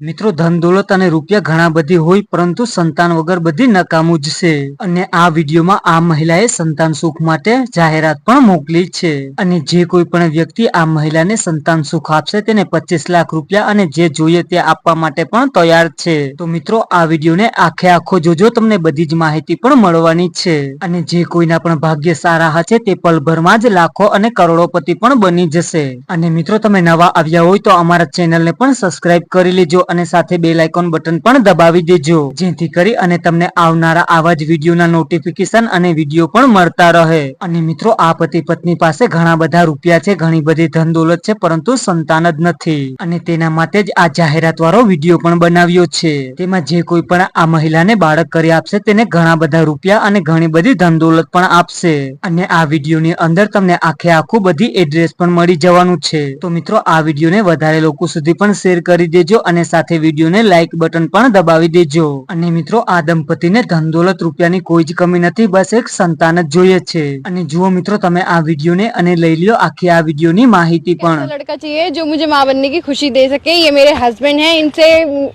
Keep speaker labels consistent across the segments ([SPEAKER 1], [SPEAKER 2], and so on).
[SPEAKER 1] મિત્રો, ધન દોલત અને રૂપિયા ઘણા બધી હોય, પરંતુ સંતાન વગર બધી નકામું જ છે. અને આ વિડીયોમાં આ મહિલાએ સંતાન સુખ માટે જાહેરાત પણ મોકલી છે. અને જે કોઈ પણ વ્યક્તિ આ મહિલાને સંતાન સુખ આપશે, તેને પચીસ લાખ રૂપિયા અને જે જોઈએ તે આપવા માટે પણ તૈયાર છે. તો મિત્રો, આ વિડીયોને આખે આખો જોજો, તમને બધી જ માહિતી પણ મળવાની છે. અને જે કોઈના પણ ભાગ્ય સારા હશે, તે પલભરમાં જ લાખો અને કરોડોપતિ પણ બની જશે. અને મિત્રો, તમે નવા આવ્યા હોય તો અમારા ચેનલને પણ સબસ્ક્રાઇબ કરી લેજો અને સાથે બેલ આઇકોન બટન પણ દબાવી દેજો. જેથી કરી અને તમને આવનારા આવા જ વિડીયોના નોટિફિકેશન અને વીડિયો પણ મળતા રહે. અને મિત્રો આ પતિ પત્ની પાસે ઘણા બધા રૂપિયા છે, ઘણી બધી ધન દોલત છે, પરંતુ સંતાન જ નથી. અને તેના માટે જ આ જાહેરાત વાળો વીડિયો પણ બનાવ્યો છે. તેમાં જે કોઈ પણ આ મહિલાને બાળક કરી આપશે, તેને ઘણા બધા રૂપિયા અને ઘણી બધી ધન દોલત પણ આપશે. અને આ વિડીયોની અંદર તમને આખે આખું બધી એડ્રેસ પણ મળી જવાનું છે. તો મિત્રો, આ વિડીયોને વધારે લોકો સુધી પણ શેર કરી દેજો અને સાથે વિડીયોને લાઈક બટન પણ દબાવી દેજો અને મિત્રો આ દંપતીને ધન દોલત રૂપિયાની કોઈ જ કમી નથી બસ એક સંતાન જ જોઈએ છે અને જુઓ મિત્રો તમે આ વિડીયોને અને લઈ લ્યો આખી આ વિડીયોની માહિતી
[SPEAKER 2] ऐसा
[SPEAKER 1] પણ
[SPEAKER 2] लड़का चाहिए जो मुझे माँ बनने की खुशी दे सके ये मेरे हस्बैंड हैं इनसे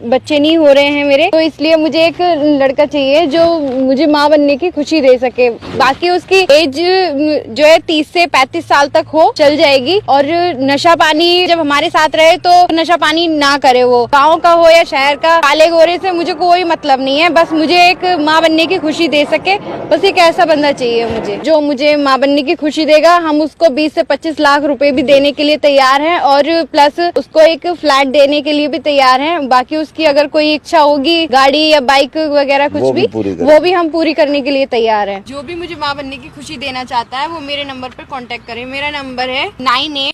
[SPEAKER 2] बच्चे नहीं हो रहे हैं मेरे तो इसलिए मुझे एक लड़का चाहिए जो मुझे माँ बनने की खुशी दे सके बाकी उसकी एज जो है तीस से पैंतीस साल तक हो चल जाएगी और नशा पानी जब हमारे साथ रहे तो नशा पानी ना करे वो गाँव का हो या शहर का काले गोरे से मुझे कोई मतलब नहीं है। बस मुझे एक माँ बनने की खुशी दे सके बस एक ऐसा बंदा चाहिए मुझे जो मुझे माँ बनने की खुशी देगा। हम उसको 20 से 25 लाख रुपए भी देने के लिए तैयार हैं और प्लस उसको एक फ्लैट देने के लिए भी तैयार हैं। बाकी उसकी अगर कोई इच्छा होगी गाड़ी या बाइक वगैरह कुछ
[SPEAKER 3] भी
[SPEAKER 2] भी वो भी हम पूरी करने के लिए तैयार है। जो भी मुझे माँ बनने की खुशी देना चाहता है वो मेरे नंबर पर कॉन्टेक्ट करे। मेरा नंबर है नाइन